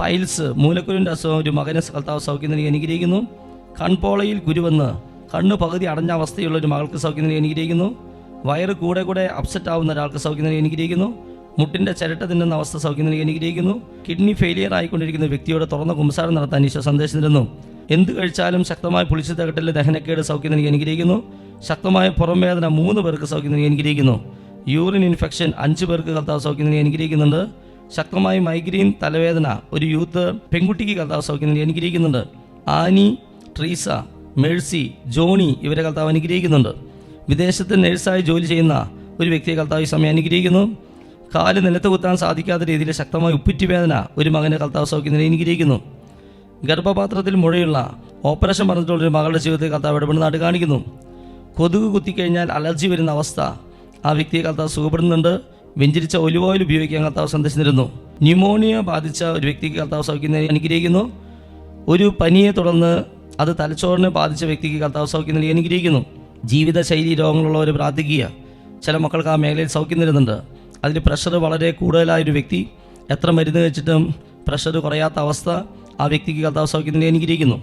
പൈൽസ് മൂലക്കുരുവിന്റെ അസുഖം ഒരു മകനെ കർത്താവ് സൗഖ്യം നൽകി അനുഗ്രഹിക്കുന്നു. കൺപോളയിൽ കുരുവെന്ന് കണ്ണ് പകുതി അടഞ്ഞ അവസ്ഥയുള്ള ഒരു മകൾക്ക് സൗഖ്യം നൽകി അനുഗ്രഹിക്കുന്നു. വയറ് കൂടെ കൂടെ അപ്സെറ്റ് ആവുന്ന ഒരാൾക്ക് സൗഖ്യം നൽകി അനുഗ്രഹിക്കുന്നു. മുട്ടിന്റെ ചിരട്ട തിന്നുന്ന അവസ്ഥ സൗഖ്യം നൽകി അനുഗ്രഹിക്കുന്നു. കിഡ്നി ഫെയിലിയർ ആയിക്കൊണ്ടിരിക്കുന്ന വ്യക്തിയോട് തുറന്ന കുംസാരം നടത്താൻ ഈശോ സന്ദേശം തരുന്നു. എന്ത് കഴിച്ചാലും ശക്തമായ പുളിച്ചു തകട്ടിലെ ദഹനക്കേട് സൗഖ്യം നൽകി അനുഗ്രഹിക്കുന്നു. ശക്തമായ പുറംവേദന മൂന്ന് പേർക്ക് സൗഖ്യം നൽകി അനുഗ്രഹിക്കുന്നു. യൂറിൻ ഇൻഫെക്ഷൻ അഞ്ച് പേർക്ക് കർത്താവ് സൗഖ്യം നൽകി അനുഗ്രഹിക്കുന്നുണ്ട്. ശക്തമായ മൈഗ്രെയിൻ തലവേദന ഒരു യൂത്ത് പെൺകുട്ടിക്ക് കർത്താവ് സൗഖ്യം നൽകി അനുഗ്രഹിക്കുന്നുണ്ട്. ആനി ട്രീസ മേഴ്സി ജോണി ഇവരെ കർത്താവ് അനുഗ്രഹിക്കുന്നുണ്ട്. വിദേശത്ത് നഴ്സായി ജോലി ചെയ്യുന്ന ഒരു വ്യക്തിയെ കർത്താവ് ഈ സമയം അനുഗ്രഹിക്കുന്നു. കാൽ നിലത്ത് കുത്താൻ സാധിക്കാത്ത രീതിയിൽ ശക്തമായ ഉപ്പിറ്റി വേദന ഒരു മകനെ കർത്താവ് സൗഖ്യം നൽകി അനുഗ്രഹിക്കുന്നു ഗർഭപാത്രത്തിൽ മുഴയുള്ള ഓപ്പറേഷൻ പറഞ്ഞിട്ടുള്ള ഒരു മകളുടെ ജീവിതത്തിൽ കർത്താവ് ഇടപെടുന്ന നാട് കാണിക്കുന്നു. കൊതുക് കുത്തിക്കഴിഞ്ഞാൽ അലർജി വരുന്ന അവസ്ഥ ആ വ്യക്തിയെ കർത്താവ് സുഖപ്പെടുന്നുണ്ട് വെഞ്ചരിച്ച ഒലിവ് ഓയിൽ ഉപയോഗിക്കാൻ കർത്താവ് സന്ദർശിച്ചിരുന്നു ന്യൂമോണിയ ബാധിച്ച ഒരു വ്യക്തിക്ക് കർത്താവ് സൗഖ്യം അനുഗ്രഹിക്കുന്നു ഒരു പനിയെ തുടർന്ന് അത് തലച്ചോറിനെ ബാധിച്ച വ്യക്തിക്ക് കർത്താവ് സൗഖ്യം നൽകി അനുഗ്രഹിക്കുന്നു ജീവിതശൈലി രോഗങ്ങളുള്ളവർ പ്രാർത്ഥിക്കുക. ചില മക്കൾക്ക് ആ മേഖലയിൽ സൗഖ്യം തരുന്നുണ്ട്. അതിൽ പ്രഷർ വളരെ കൂടുതലായ ഒരു വ്യക്തി. എത്ര മരുന്ന് കഴിച്ചിട്ടും പ്രഷർ കുറയാത്ത അവസ്ഥ ആ വ്യക്തിക്ക് കർത്താവ് സൗഖ്യം നൽകി അനുഗ്രഹിക്കുന്നു.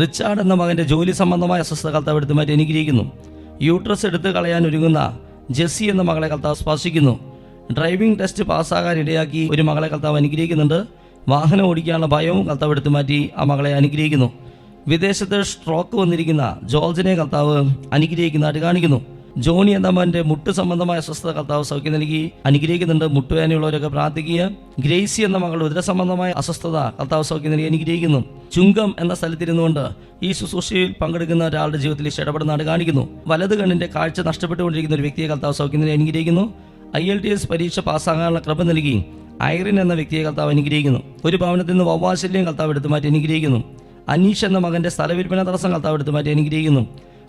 റിച്ചാർഡ് എന്ന മകന്റെ ജോലി സംബന്ധമായ അസ്വസ്ഥത കർത്താവ് എടുത്ത് മാറ്റി അനുഗ്രഹിക്കുന്നു. യൂട്രസ് എടുത്ത് കളയാൻ ഒരുങ്ങുന്ന ജെസ്സി എന്ന മകളെ കർത്താവ് സ്പർശിക്കുന്നു. ഡ്രൈവിംഗ് ടെസ്റ്റ് പാസ്സാകാൻ ഇടയാക്കി ഒരു മകളെ കർത്താവ് അനുഗ്രഹിക്കുന്നുണ്ട്. വാഹനം ഓടിക്കാനുള്ള ഭയവും കർത്താവ് എടുത്തു മാറ്റി ആ മകളെ അനുഗ്രഹിക്കുന്നു. വിദേശത്ത് സ്ട്രോക്ക് വന്നിരിക്കുന്ന ജോർജിനെ കർത്താവ് അനുഗ്രഹിക്കുന്നതായിട്ട് കാണിക്കുന്നു. ജോണി എന്ന മകന്റെ മുട്ട് സംബന്ധമായ അസ്വസ്ഥത കർത്താവ് സൗഖ്യം നൽകി. അനുഗ്രഹിക്കുന്നുണ്ട് മുട്ടുവേനയുള്ളവരൊക്കെ പ്രാർത്ഥിക്കുക. ഗ്രേസി എന്ന മകളുടെ ഉദര സംബന്ധമായ അസ്വസ്ഥത കർത്താവ് സൗഖ്യം നൽകി അനുഗ്രഹിക്കുന്നു. ചുങ്കം എന്ന സ്ഥലത്തിരുന്നുകൊണ്ട് ഈ ശുശ്രൂഷയിൽ പങ്കെടുക്കുന്ന ഒരാളുടെ ജീവിതത്തിൽ ഇഷ്ടപ്പെടുന്നതാണ് കാണിക്കുന്നു. വലത് കണ്ണിന്റെ കാഴ്ച നഷ്ടപ്പെട്ടുകൊണ്ടിരിക്കുന്ന ഒരു വ്യക്തിയെ കർത്താവ് സൗഖ്യം നൽകി അനുഗ്രഹിക്കുന്നു. ഐ എൽ ടി എസ് പരീക്ഷ പാസ്സാകാനുള്ള ക്രമം നൽകി. ഐറിൻ എന്ന വ്യക്തിയെ കർത്താവ് അനുഗ്രഹിക്കുന്നു. ഒരു ഭവനത്തിൽ നിന്ന് വവ്വാശല്യം കർത്താവ് എടുത്തു മാറ്റി അനുഗ്രഹിക്കുന്നു. അനീഷ് എന്ന മകന്റെ സ്ഥലവിൽപ്പന തടസ്സം കർത്താവ് എടുത്തു മാറ്റി അനുഗ്രഹിക്കുന്നു.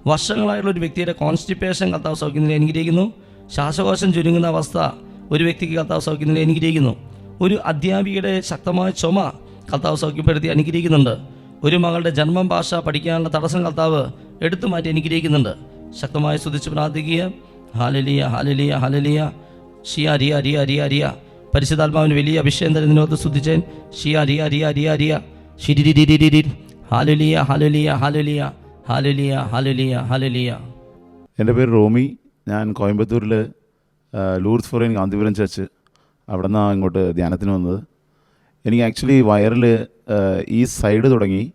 വർഷങ്ങളായുള്ള ഒരു വ്യക്തിയുടെ കോൺസ്റ്റിപ്പേഷൻ കർത്താവ് സൗഖ്യത്തിൽ അനുഗ്രഹിക്കുന്നു. ശ്വാസകോശം ചുരുങ്ങുന്ന അവസ്ഥ ഒരു വ്യക്തിക്ക് കർത്താവ് സൗഖ്യത്തിൽ അനുഗ്രഹിക്കുന്നു. ഒരു അധ്യാപികയുടെ ശക്തമായ ചുമ കർത്താവ് സൗഖ്യപ്പെടുത്തി അനുഗ്രഹിക്കുന്നുണ്ട്. ഒരു മകളുടെ ജന്മം ഭാഷ പഠിക്കാനുള്ള തടസ്സം കർത്താവ് എടുത്തു മാറ്റി അനുഗ്രഹിക്കുന്നുണ്ട്. ശക്തമായി സ്തുതിച്ച് പ്രാർത്ഥിക്കുക. ഹാലലിയ ഹാലലിയ ഹാലലിയ ഷിയ റിയ റിയ റിയ റിയ പരിശുദ്ധാത്മാവിന് വലിയ അഭിഷേകം തരുന്നതിനോട് സ്തുതിച്ചേൻ. ഷിയ റിയ റിയ റിയ റിയ ഷിരി ഹാലലിയ ഹാലലിയ ഹാലലിയ ഹാലലിയ ഹാലലിയ ഹാലലിയ എന്റെ പേര് റോമി. ഞാൻ കോയമ്പത്തൂരിൽ ലൂർസ് ഫോറിൻ കാന്തിപുരം ചർച്ച് അവിടെ നിന്നാണ് ഇങ്ങോട്ട് ധ്യാനത്തിന് വന്നത്. എനിക്ക് ആക്ച്വലി വയറിൽ ഈ സൈഡ് തുടങ്ങി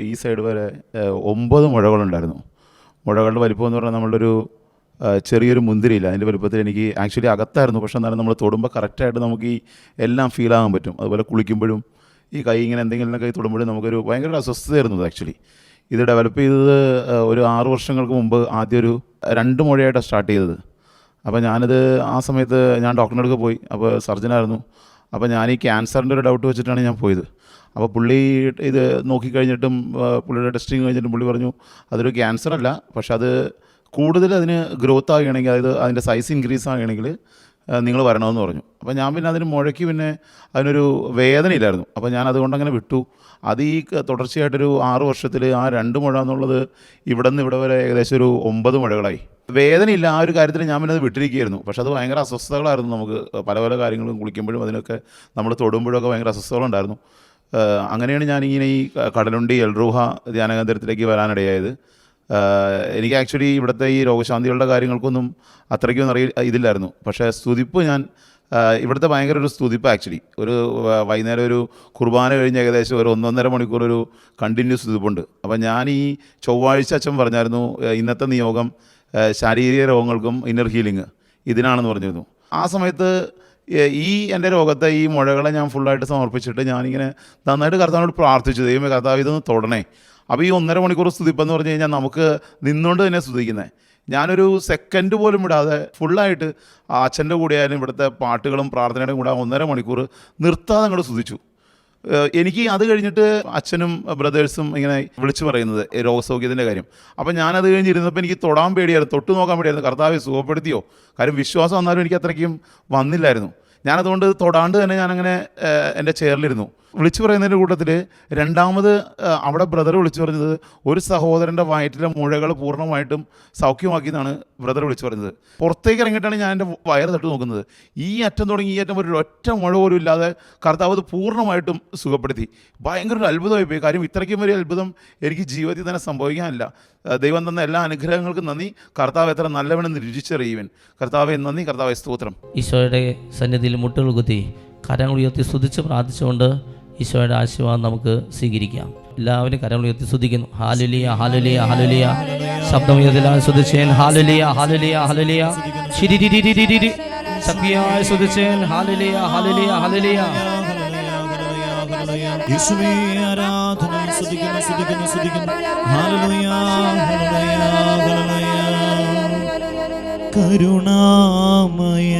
ഈ സൈഡ് വരെ ഒമ്പത് മുഴകളുണ്ടായിരുന്നു. മുഴകളുടെ വലിപ്പം എന്ന് പറഞ്ഞാൽ ആ, ചെറിയൊരു മുന്തിരിയില്ല. അതിന്റെ വലുപ്പത്തിൽ എനിക്ക് ആക്ച്വലി അകത്തായിരുന്നു. പക്ഷേ എന്നാലും നമ്മൾ തൊടുമ്പോൾ കറക്റ്റായിട്ട് നമുക്ക് ഈ എല്ലാം ഫീൽ ആകാൻ പറ്റും. അതുപോലെ കുളിക്കുമ്പോഴും ഈ കൈ ഇങ്ങനെ എന്തെങ്കിലും കൈ തൊടുമ്പോഴും നമുക്കൊരു ഭയങ്കര അസ്വസ്ഥതയായിരുന്നു ആക്ച്വലി. ഇത് ഡെവലപ്പ് ചെയ്തത് ഒരു ആറ് വർഷങ്ങൾക്ക് മുമ്പ് ആദ്യം ഒരു രണ്ട് മുഴയായിട്ടാണ് സ്റ്റാർട്ട് ചെയ്തത്. അപ്പോൾ ഞാനിത് ആ സമയത്ത് ഞാൻ ഡോക്ടറിന്റെ അടുക്കൽ പോയി. അപ്പോൾ സർജനായിരുന്നു അപ്പോൾ ഞാൻ ഈ ക്യാൻസറിന്റെ ഒരു ഡൗട്ട് വെച്ചിട്ടാണ് ഞാൻ പോയത്. അപ്പോൾ പുള്ളി ഇത് നോക്കിക്കഴിഞ്ഞിട്ടും പുള്ളിയുടെ ടെസ്റ്റിങ് കഴിഞ്ഞിട്ടും പുള്ളി പറഞ്ഞു അതൊരു ക്യാൻസർ അല്ല. പക്ഷെ അത് കൂടുതൽ അതിന് ഗ്രോത്ത് ആകുകയാണെങ്കിൽ അതായത് അതിന്റെ സൈസ് ഇൻക്രീസ് ആവുകയാണെങ്കിൽ നിങ്ങൾ വരണമെന്ന് പറഞ്ഞു. അപ്പോൾ ഞാൻ പിന്നെ അതിന് മുഴക്കി പിന്നെ അതിനൊരു വേദനയില്ലായിരുന്നു. അപ്പോൾ ഞാൻ അതുകൊണ്ടങ്ങനെ വിട്ടു. അത് ഈ തുടർച്ചയായിട്ടൊരു ആറ് വർഷത്തിൽ ആ രണ്ട് മുഴ എന്നുള്ളത് ഇവിടെ നിന്ന് ഇവിടെ വരെ ഏകദേശം ഒരു ഒമ്പത് മുഴകളായി. വേദനയില്ല ആ ഒരു കാര്യത്തിൽ ഞാൻ പിന്നെ അത് വിട്ടിരിക്കുകയായിരുന്നു. പക്ഷെ അത് ഭയങ്കര അസ്വസ്ഥതകളായിരുന്നു നമുക്ക്. പല പല കാര്യങ്ങളും കുളിക്കുമ്പോഴും അതിനൊക്കെ നമ്മൾ തൊടുമ്പോഴൊക്കെ ഭയങ്കര അസ്വസ്ഥതകളുണ്ടായിരുന്നു. അങ്ങനെയാണ് ഞാനിങ്ങനെ ഈ കടലുണ്ടി എൽറൂഹ ധ്യാനകേന്ദ്രത്തിലേക്ക് വരാനിടയായത്. എനിക്ക് ആക്ച്വലി ഇവിടുത്തെ ഈ രോഗശാന്തികളുടെ കാര്യങ്ങൾക്കൊന്നും അത്രയ്ക്കൊന്നും അറിയ ഇതില്ലായിരുന്നു. പക്ഷേ സ്തുതിപ്പ് ഞാൻ ഇവിടുത്തെ ഭയങ്കര ഒരു സ്തുതിപ്പ് ആക്ച്വലി. ഒരു വൈകുന്നേരം ഒരു കുർബാന കഴിഞ്ഞ് ഏകദേശം ഒരു ഒന്നൊന്നര മണിക്കൂർ ഒരു കണ്ടിന്യൂസ് സ്തുതിപ്പുണ്ട്. അപ്പോൾ ഞാൻ ഈ ചൊവ്വാഴ്ച അച്ഛൻ പറഞ്ഞായിരുന്നു ഇന്നത്തെ നിയോഗം ശാരീരിക രോഗങ്ങൾക്കും ഇന്നർ ഹീലിംഗ് ഇതിനാണെന്ന് പറഞ്ഞിരുന്നു. ആ സമയത്ത് ഈ എന്റെ രോഗത്തെ ഈ മുഴകളെ ഞാൻ ഫുള്ളായിട്ട് സമർപ്പിച്ചിട്ട് ഞാനിങ്ങനെ നന്നായിട്ട് കർത്താവിനോട് പ്രാർത്ഥിച്ചു. ദൈവമേ കർത്താവ് ഇതൊന്ന് തൊടണേ. അപ്പോൾ ഈ ഒന്നര മണിക്കൂർ സ്തുതിപ്പെന്ന് പറഞ്ഞു കഴിഞ്ഞാൽ നമുക്ക് നിന്നുകൊണ്ട് തന്നെ സ്തുതിക്കുന്നത് ഞാനൊരു സെക്കൻഡ് പോലും വിടാതെ ഫുള്ളായിട്ട് അച്ഛന്റെ കൂടെയായാലും ഇവിടുത്തെ പാട്ടുകളും പ്രാർത്ഥനയുടെ കൂടെ ഒന്നര മണിക്കൂർ നിർത്താതെ അങ്ങോട്ട് സ്തുതിച്ചു. എനിക്ക് അത് കഴിഞ്ഞിട്ട് അച്ഛനും ബ്രദേഴ്സും ഇങ്ങനെ വിളിച്ചു പറയുന്നത് രോഗസൗഖ്യത്തിന്റെ കാര്യം. അപ്പോൾ ഞാനത് കഴിഞ്ഞിരുന്നപ്പോൾ എനിക്ക് തൊടാൻ പേടിയായിരുന്നു തൊട്ട് നോക്കാൻ പേടിയായിരുന്നു. കർത്താവ് സുഖപ്പെടുത്തിയോ? കാര്യം വിശ്വാസം വന്നാലും എനിക്ക് അത്രയ്ക്കും വന്നില്ലായിരുന്നു. ഞാനതുകൊണ്ട് തൊടാണ്ട് തന്നെ ഞാനങ്ങനെ എന്റെ ചെയറിലിരുന്നു. വിളിച്ചു പറയുന്നതിന്റെ കൂട്ടത്തിൽ രണ്ടാമത് അവിടെ ബ്രദർ വിളിച്ചു പറഞ്ഞത് ഒരു സഹോദരന്റെ വയറ്റിലെ മുഴകൾ പൂർണമായിട്ടും സൗഖ്യമാക്കിയെന്നാണ് ബ്രദർ വിളിച്ചു പറഞ്ഞത്. പുറത്തേക്ക് ഇറങ്ങിയിട്ടാണ് ഞാൻ എന്റെ വയറ് തട്ട് നോക്കുന്നത്. ഈ അറ്റം തുടങ്ങി ഈ അറ്റം ഒരു ഒറ്റ മുഴ പോലും ഇല്ലാതെ കർത്താവ് അത് പൂർണമായിട്ടും സുഖപ്പെടുത്തി. ഭയങ്കര ഒരു അത്ഭുതമായി പോയി. കാര്യം ഇത്രയ്ക്കും വലിയ അത്ഭുതം എനിക്ക് ജീവിതത്തിൽ തന്നെ സംഭവിക്കാനില്ല. ദൈവം തന്ന എല്ലാ അനുഗ്രഹങ്ങൾക്കും നന്ദി. കർത്താവ് എത്ര നല്ലവനെന്ന് രുചിച്ചറിയുവൻ കർത്താവെ നന്ദി. കർത്താവെ സ്തോത്രം. ഈശോയുടെ സന്നിധിയിൽ മുട്ടുകൾ കുത്തി കരങ്ങൾ ഉയർത്തി സ്തുതിച്ച് പ്രാർത്ഥിച്ചുകൊണ്ട് ഈശോയുടെ ആശീർവാദം നമുക്ക് സ്വീകരിക്കാം. എല്ലാവരും കരങ്ങൾ ഉയർത്തി ശ്രദ്ധിക്കുന്നു ഹാലുലിയ ഹാലുലിയ ഹാലുലിയ ശബ്ദം ഉയർത്തിലാണ് ശ്രദ്ധിച്ചേൻ ഹാലുലിയ ഹാലുലിയ ഹാലുലിയ ശിരിരിരിരിരിരി സ്തുതിച്ചേൻ. ഹാലുലിയ ഹാലുലിയ ഹാലുലിയ യേശുവേ ആരാധന ഹല്ലേലൂയ ഹല്ലേലൂയ ഹല്ലേലൂയ കരുണാമയ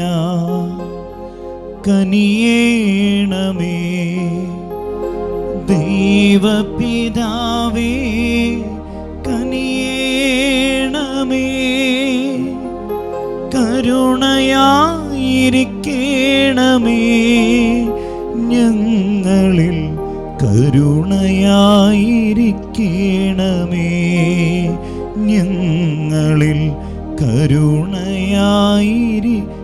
കനിയേണമേ. ദൈവപിതാവേ കനിയേണമേ. കരുണയായിരിക്കണമേ. ഞങ്ങളിൽ കരുണയായിരിക്കണമേ. ഞങ്ങളിൽ കരുണയായിരിക്കേണമേ.